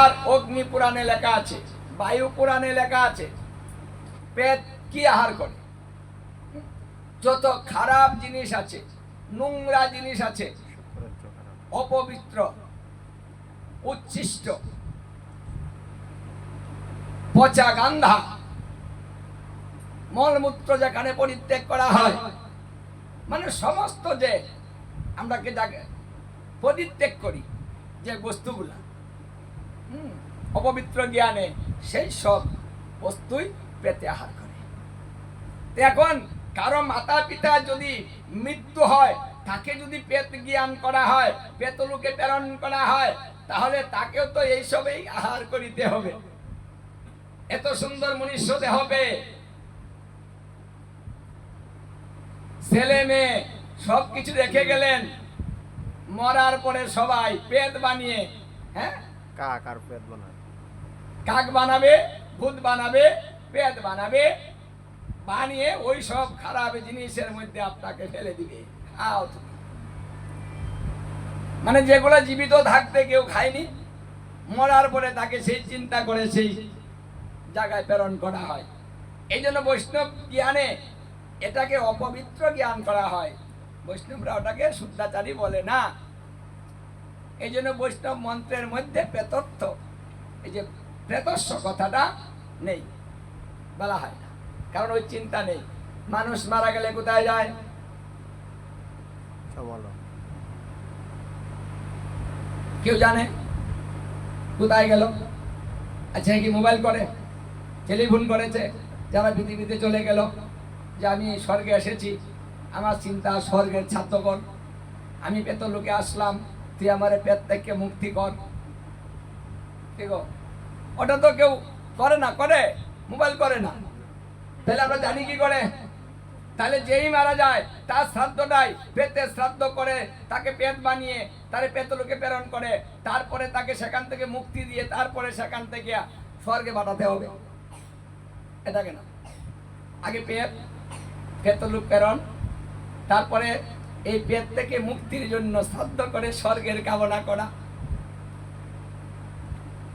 আর অগ্নি পুরাণে লেখা আছে, বায়ু পুরাণে লেখা আছে, পেট কি আহার করে? যত খারাপ জিনিস আছে, নোংরা জিনিস আছে, অপবিত্র, উচ্ছিষ্ট, পচা গান্ধা, মলমূত্র যেখানে পরিত্যাগ করা হয় মানে সমস্ত যে আমরাকে যাকে পরিত্যাগ করি যে বস্তুগুলা অপবিত্র জ্ঞানে সেই সব বস্তুই পেতে আহার করে। এখন কারও মাতা পিতা যদি মৃত্যু হয়, তাকে যদি পেত জ্ঞান করা হয় পেতলুকে প্রেরণ করা হয়, তাহলে তাকেও তো এইসবেই আহার করিতে হবে। এত সুন্দর মনুষ্য দেহ পেয়ে ছেলে মেয়ে সব কিছু রেখে গেলেন, মরার পরে সবাই পেট বানিয়ে হ্যাঁ? কাক আর পেট বানায় কাক বানাবে, ভূত বানাবে, পেট বানাবে, বানিয়ে ওই সব খারাপ জিনিসের মধ্যে আপনাকে ফেলে দিবে। খাও মানে যেগুলো জীবিত থাকতে কেউ খায়নি, মরার পরে তাকে সেই চিন্তা করে সেই জায়গায় প্রেরণ করা হয়। এই জন্য বৈষ্ণব জ্ঞানে এটাকে অপবিত্র জ্ঞান করা হয়। বৈষ্ণবরা ওটাকে শুদ্ধাচারী বলে না। এই জন্য বৈষ্ণব মন্ত্রের মধ্যে প্রেতত্ব এই যে প্রেতস্ব কথাটা নেই বলা হয় না। কারণ ওই চিন্তা নেই। মানুষ মারা গেলে কোথায় যায়? কেউ জানে? কোথায় গেল? আচ্ছা কি মোবাইল করে? টেলিফোন করেছে? যারা পৃথিবীতে চলে গেল যে আমি স্বর্গে এসেছি আমার চিন্তা স্বর্গের ছাত্রগণ। আমি পেত লোকে আসলাম তুই আমার পেট থেকে মুক্তি কর। ঠিক ওটা তো কেউ করে না, করে? মোবাইল করে না। তাহলে আমরা জানি কি করে? তাহলে যেই মারা যায়, তার শ্রাদ্ধটাই পেতে শ্রাদ্ধ করে, তাকে পেট বানিয়ে, তারে পেত লোকে প্রেরণ করে, তারপরে তাকে সেখান থেকে মুক্তি দিয়ে, তারপরে সেখান থেকে স্বর্গে পাঠাতে হবে। এটা কেন? আগে পেট পেতলুক প্রেরণ, তারপরে এই পেট থেকে মুক্তির জন্য শ্রাদ্ধ করে, স্বর্গের কামনা করা।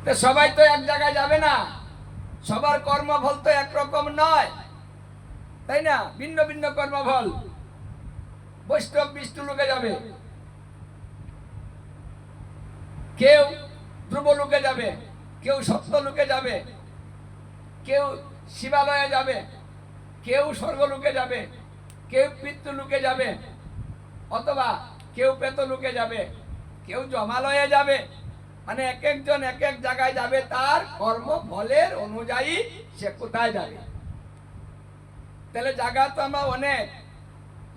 তো সবাই তো এক জায়গায় যাবে না। সবার কর্মফল তো একরকম নয়। তাই না? ভিন্ন ভিন্ন কর্মফল। বৈষ্ণব বিষ্ণু লোকে যাবে। কেউ ধ্রুব লোকে যাবে, কেউ সত্য লোকে যাবে, কেউ শিবালয়ে যাবে, কেউ স্বর্গ স্বর্গলোকে যাবে, কেউ পিতৃলোকে যাবে। অথবা কেউ পেত লুকে যাবে, কেউ জমালয়ে যাবে মানে এক একজন এক এক জায়গায় যাবে, তার কর্ম ফলের অনুযায়ী সে কোথায় যাবে? তাহলে জায়গা তো আমরা অনেক।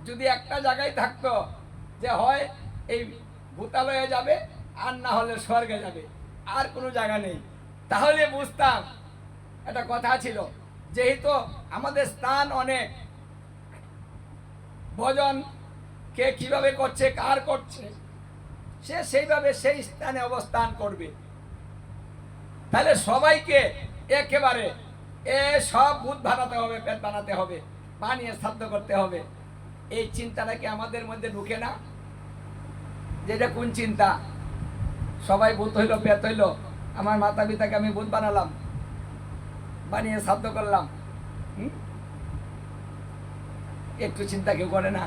যদি একটা জায়গায় থাকতো যে হয় এই ভূতালয়ে যাবে, আর না হলে স্বর্গে যাবে, আর কোনো জায়গা নেই। তাহলে বুঝতাম, একটা কথা ছিল, যেহেতু আমাদের স্থান অনেক, ভজন কে কীভাবে করছে, কার করছে, সে সেইভাবে সেই স্থানে অবস্থান করবে। তাহলে সবাইকে একেবারে এ সব বুধ বানাতে হবে, পেট বানাতে হবে বানিয়ে শ্রাদ্ধ করতে হবে। এই চিন্তাটা কি আমাদের মধ্যে ঢুকে না? যেটা কোন চিন্তা? সবাই ভূত হইল, পেট হইল, আমার মাতা পিতাকে আমি ভূত বানালাম, বানিয়ে শ্রাদ্ধ করলাম? একটু চিন্তা কেউ করে না?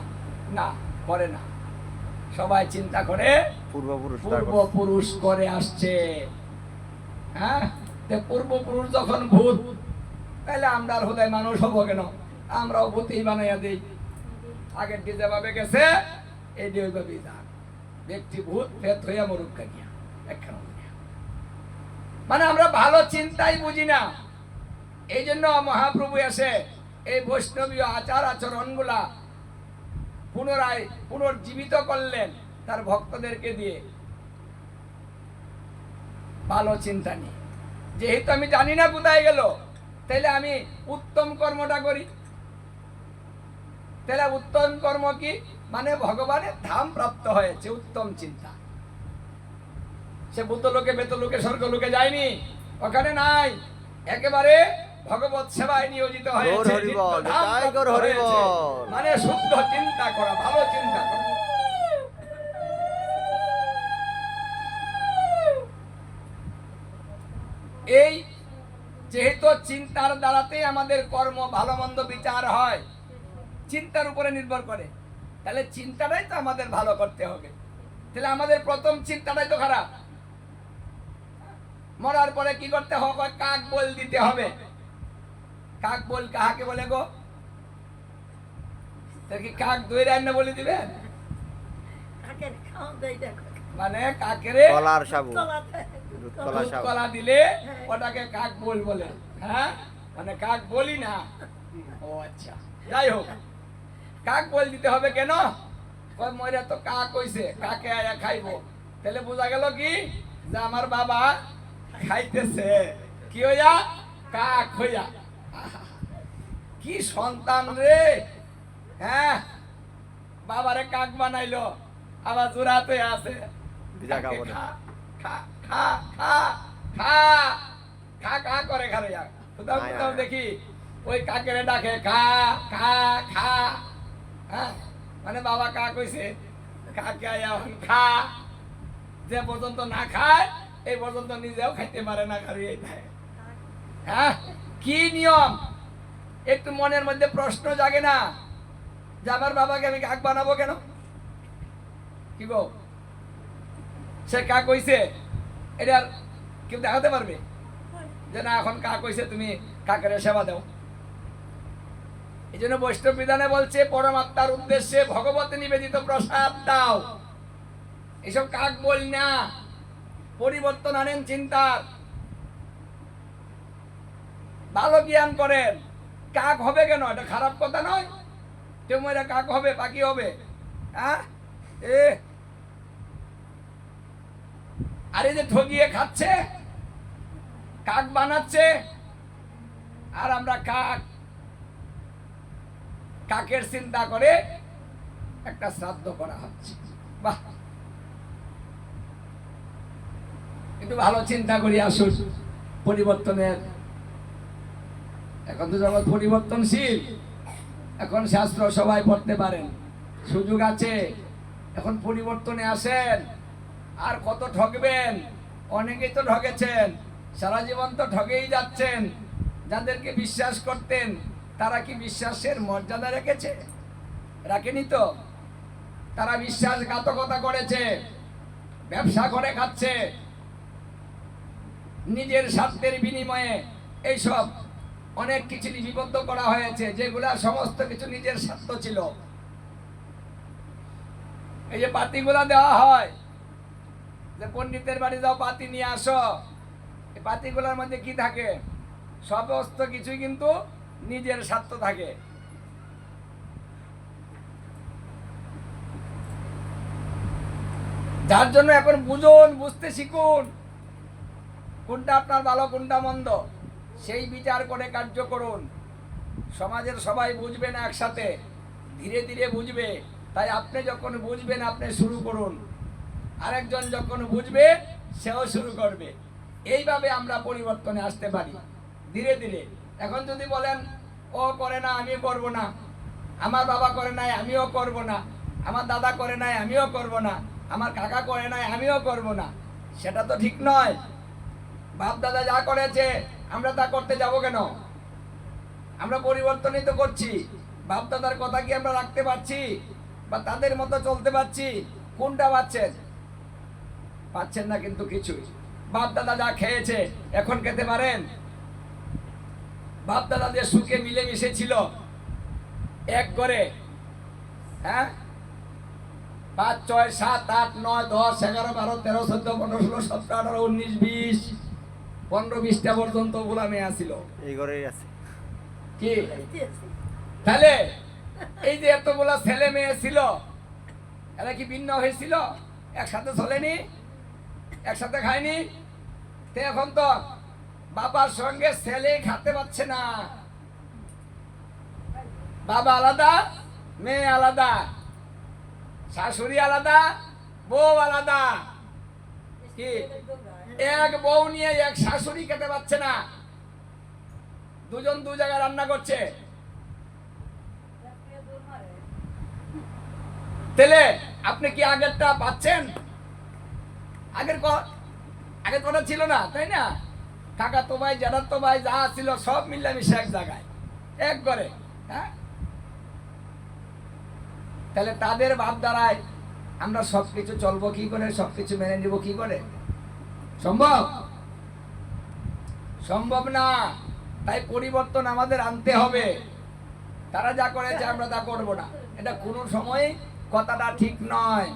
না। করে না। সবাই চিন্তা করে পূর্বপুরুষ পূর্বপুরুষ করে আসছে। হ্যাঁ? পূর্বপুরুষ যখন ভূত তাহলে আমরা আর হৃদয় মানুষ হব কেন? আমরাও ভূতই বানাইয়া দিই। আগের যে যেভাবে গেছে যে ওইভাবেই যাক ব্যক্তি ভূত ফেত হইয়া মরুক কাকিয়া একখানা মানে আমরা ভালো চিন্তাই বুঝি না। এই জন্য মহাপ্রভু এসে এই বৈষ্ণবীয় আচার আচরণগুলা পুনরায় পুনর্জীবিত করলেন তার ভক্তদেরকে দিয়ে। ভালো চিন্তা নিয়ে যেহেতু আমি জানি না কোথায় গেল, তাহলে আমি উত্তম কর্মটা করি। তাহলে উত্তম কর্ম কি? মানে ভগবানের ধাম প্রাপ্ত হয়েছে, উত্তম চিন্তা। সে ভূতলোকে বেতলোকে, স্বর্গলোকে যায়নি, ওখানে নাই। একেবারে ভগবত সেবায় নিয়োজিত হয়েছে। মানে শুদ্ধ চিন্তা করা ভালো চিন্তা করা। এই যেহেতু চিন্তার দ্বারাতেই আমাদের কর্ম ভালো মন্দ বিচার হয় চিন্তার উপরে নির্ভর করে। তাহলে চিন্তাটাই তো আমাদের ভালো করতে হবে। তাহলে আমাদের প্রথম চিন্তাটাই তো খারাপ। মরার পরে কি করতে হবে? কাক বল দিতে হবে। কাক বল কাহাকে বলে গো? কি কাক দই রান্না বলে দিবেন মানে কাকেরে কলার সাবু। কলা দুধ সাবু। কলা দিলে ওটাকে কাক বল বলে। হ্যাঁ? মানে কাক বলি না। ও আচ্ছা। যাই হোক। কাক বল দিতে হবে কেন? কয় মরে তো কাক কইছে কাকে আয়া খাইবো? তাহলে বোঝা গেল কি? যে আমার বাবা খাইতেছে। কি হইয়া? কাক হইয়া। কি সন্তান রে? হ্যাঁ? বাবারে কাক বানাইলো? আবার জোড়াতে আছে। খা খা খা খা খা খা খা করে খারে কোথাও কোথাও দেখি ওই কাকেরে ডাকে খা খা খা। হ্যাঁ? মানে বাবা কা কইছে কাকে আয় এখন খা? যে পর্যন্ত না খায় এই পর্যন্ত নিজেও খাইতে পারে না খালি এইটাই হ্যাঁ? কি নিয়ম? একটু মনের মধ্যে প্রশ্ন জাগে না। যে আমার বাবাকে আমি কাক বানাবো কেন? কি গো? সে কাক কইছে এটা কেউ দেখাতে পারবে? যে না, এখন কাক কইছে তুমি কাকের সেবা দাও। এই জন্য বৈষ্ণব বিধানে বলছে, পরমাত্মার উদ্দেশ্যে ভগবত নিবেদিত প্রসাদ দাও। এসব কাক বল না, পরিবর্তন আনেন চিন্তার। ভালো জ্ঞান করেন। কাক হবে কেন? এটা খারাপ কথা নয়। কেউ মরে কাক হবে পাখি হবে। হ্যাঁ এ। আরে যে ঠগিয়ে খাচ্ছে, কাক বানাচ্ছে, আর আমরা কাক, কাকের চিন্তা করে একটা শ্রাদ্ধ করা হচ্ছে। বাহ। একটু ভালো চিন্তা করি আসুন। পরিবর্তনের এখন তো জগৎ পরিবর্তনশীল। এখন শাস্ত্র সবাই পড়তে পারেন। সুযোগ আছে। এখন পরিবর্তনে আসেন। আর কত ঠকবেন? অনেকেই তো ঠকেছেন। সারা জীবন তো ঠকেই যাচ্ছেন। যাদেরকে বিশ্বাস করতেন, তারা কি বিশ্বাসের মর্যাদা রেখেছে? রাখেনি তো? তারা বিশ্বাসঘাতকতা করেছে, ব্যবসা করে খাচ্ছে। নিজের স্বার্থের বিনিময়ে এইসব অনেক কিছু লিপিবদ্ধ করা হয়েছে, যেগুলা সমস্ত কিছু নিজের স্বার্থ ছিল। এই যে পাতিগুলা দেওয়া হয়, যে পণ্ডিতের বাড়ি যাও, পাতি নিয়ে আসো। এই পাতিগুলার মধ্যে কি থাকে? সমস্ত কিছুই কিন্তু নিজের স্বার্থ থাকে। যার জন্য এখন বুঝুন, বুঝতে শিখুন, কোনটা আপনার ভালো, কোনটা মন্দ। সেই বিচার করে কার্য করুন। সমাজের সবাই বুঝবে না একসাথে। ধীরে ধীরে বুঝবে। তাই আপনি যখন বুঝবেন, আপনি শুরু করুন। আরেকজন যখন বুঝবে, সেও শুরু করবে। এইভাবে আমরা পরিবর্তনে আসতে পারি। ধীরে ধীরে। এখন যদি বলেন, ও করে না, আমি করব না। আমার বাবা করে নাই, আমিও করব না। আমার দাদা করে নাই, আমিও করব না। আমার কাকা করে নাই, আমিও করব না। সেটা তো ঠিক নয়। বাপ দাদা যা করেছে, আমরা তা করতে যাব কেন? আমরা পরিবর্তনই তো করছি। বাপ দাদার কথা কি আমরা রাখতে পারছি? বা তাদের মতো চলতে পারছি? কোনটা পাচ্ছেন? পাচ্ছেন না কিন্তু কিছুই। বাপ দাদা যা খেয়েছে, এখন খেতে পারেন? বাপ দাদা যে সুখে মিলেমিশে ছিল, এক করে হ্যাঁ? পাঁচ, ছয়, সাত, আট, নয়, দশ, এগারো, বারো, তেরো, চোদ্দ, পনেরো, ষোলো, সতেরো, আঠারো, উনিশ, বিশ পনেরো বিশটা পর্যন্ত গোলামে আসিল এই ঘরেই আছে। কি? তাহলে এই যে এতগুলা ছেলে মেয়ে ছিল এরা কি ভিন্ন হয়েছিল? একসাথে চলেনি? একসাথে খায়নি? তো এখন তো বাবার সঙ্গে ছেলে খাতে পাচ্ছে না। বাবা আলাদা মেয়ে আলাদা শাশুড়ি আলাদা বউ আলাদা। এক বউ নিয়ে এক শাশুড়ি খেতে পাচ্ছে না। দুজন দু জায়গায় রান্না করছে। তেলে, আপনি কি আগেরটা পাচ্ছেন? আগের আগের কথা ছিল না, তাই না? কাকা তো ভাই জ্যাঠার তো ভাই, যা ছিল সব মিলামিশে এক জায়গায়। এক করে হ্যাঁ? তাহলে তাদের ভাব দ্বারায় আমরা সবকিছু চলবো কি করে? সবকিছু মেনে নিব কি করে? সম্ভব? সম্ভব না। তাই পরিবর্তন আমাদের আনতে হবে। তারা যা করেছে আমরা তা করব না। এটা কোনো সময় কথাটা ঠিক নয়।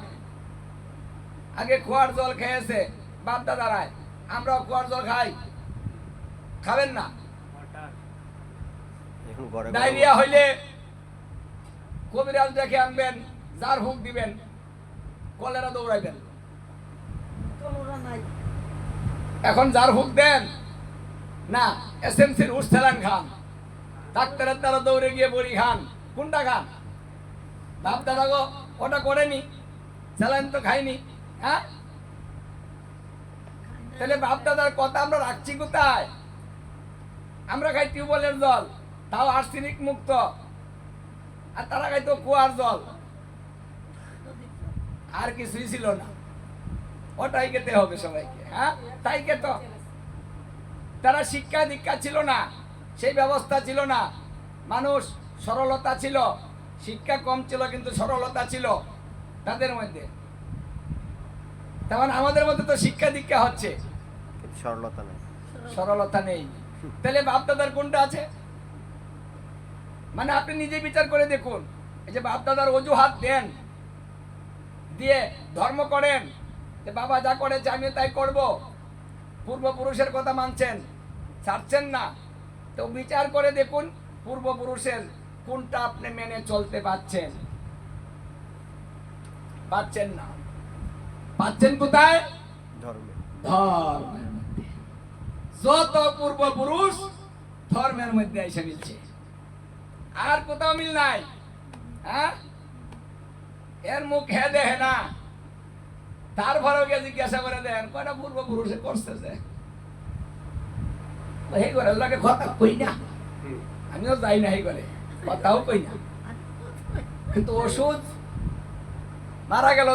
আগে খোয়ার জল খেয়েছে বাপদা দাঁড়ায় আমরা খোয়ার জল খাই। খাবেন না? ডায়রিয়া হইলে কবিরাজ দেখে আনবেন যার হুক দিবেন। কলেরা দৌড়াইবেন। এখন যার হুক দেন। না এসএমসির উস্তেলান খান। ডাক্তারের দ্বারা দৌড়ে গিয়ে বড়ি খান। কোনটা খান? বাপ দাদা গো ওটা করেনি স্যালাইন তো খাইনি হ্যাঁ? তাহলে বাপ দাদার কথা আমরা রাখছি কোথায়? আমরা খাই টিউবওয়েলের জল তাও আর্সেনিক মুক্ত। আর তারা খাইতো কুয়ার জল। আর কিছুই ছিল না। ওটাই খেতে হবে সবাইকে হ্যাঁ? তাই খেত তারা শিক্ষা দীক্ষা ছিল না সেই ব্যবস্থা ছিল না। মানুষ সরলতা ছিল শিক্ষা কম ছিল কিন্তু সরলতা ছিল তাদের মধ্যে। তেমন আমাদের মধ্যে তো শিক্ষা দীক্ষা হচ্ছে। সরলতা নেই। সরলতা নেই। তাহলে বাপদাদার কোনটা আছে? মানে আপনি নিজে বিচার করে দেখুন। এই যে বাপদাদার অজুহাত দেন দিয়ে ধর্ম করেন। যে বাবা যা করেছে আমি তাই করব। পূর্বপুরুষের কথা মানছেন ছাড়ছেন না। তো বিচার করে দেখুন পূর্বপুরুষের কোনটা আপনি মেনে চলতে পাচ্ছেন পাচ্ছেন না। পাচ্ছেন কোথায়? ধর্মে। যত পূর্বপুরুষ ধর্মের মধ্যে এসে মিলছে। আর কোথাও মিল নাই। হ্যাঁ? এর মুখ দেহে না। তারপরেও গিয়ে জিজ্ঞাসা করে দেন কয়টা পূর্বপুরুষে করতেছে? হে করে লাগে কথা কই না। আমিও যাই না এই করে কথাও কই না। কিন্তু ওষুধ মারা গেল